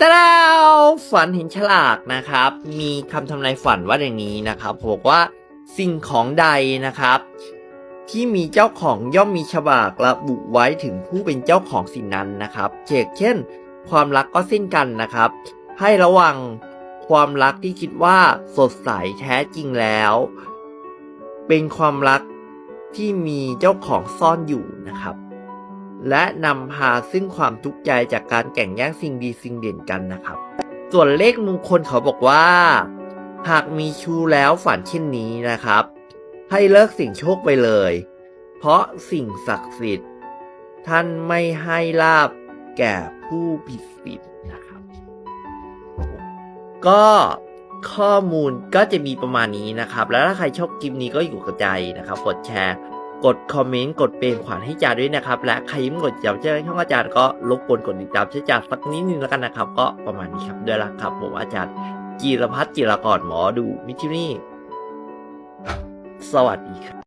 ตะดาวฝันเห็นฉลากนะครับ มีคำทำนายฝันว่าอย่างนี้นะครับบอกว่าสิ่งของใดนะครับ ที่มีเจ้าของย่อมมีฉลากระบุไว้ถึงผู้เป็นเจ้าของสิ่งนั้นนะครับเช่นเช่น ความรักก็เส้นกันนะครับ ให้ระวังความรักที่คิดว่าสดใสแท้จริงแล้ว เป็นความรักที่มีเจ้าของซ่อนอยู่นะครับ และนำพาซึ่งความทุกข์ใจจากการแข่งแย่งสิ่งดีสิ่งเด่นกันนะครับ ส่วนเลขมงคลเขาบอกว่า หากมีชูแล้วฝันเช่นนี้นะครับ ให้เลิกสิ่งโชคไปเลย เพราะสิ่งศักดิ์สิทธิ์ ท่านไม่ให้ลาบแก่ผู้ผิดศีลนะครับ ก็ข้อมูลก็จะมีประมาณนี้นะครับ แล้วถ้าใครชอบคลิปนี้ก็อยู่กับใจนะครับ กดแชร์ กดคอมเมนต์กดเป็นขวัญให้จาด้วยนะครับ และใครยิ้มกดติดตามช่องอาจารย์ก็ลบกวนกดติดตามช่องอาจาสักนิดนึงแล้วกันนะครับ ก็ประมาณนี้ครับด้วยละครับ ผมอาจารย์จีรพัฒน์จิรกรหมอดูมิทินี่ สวัสดีครับ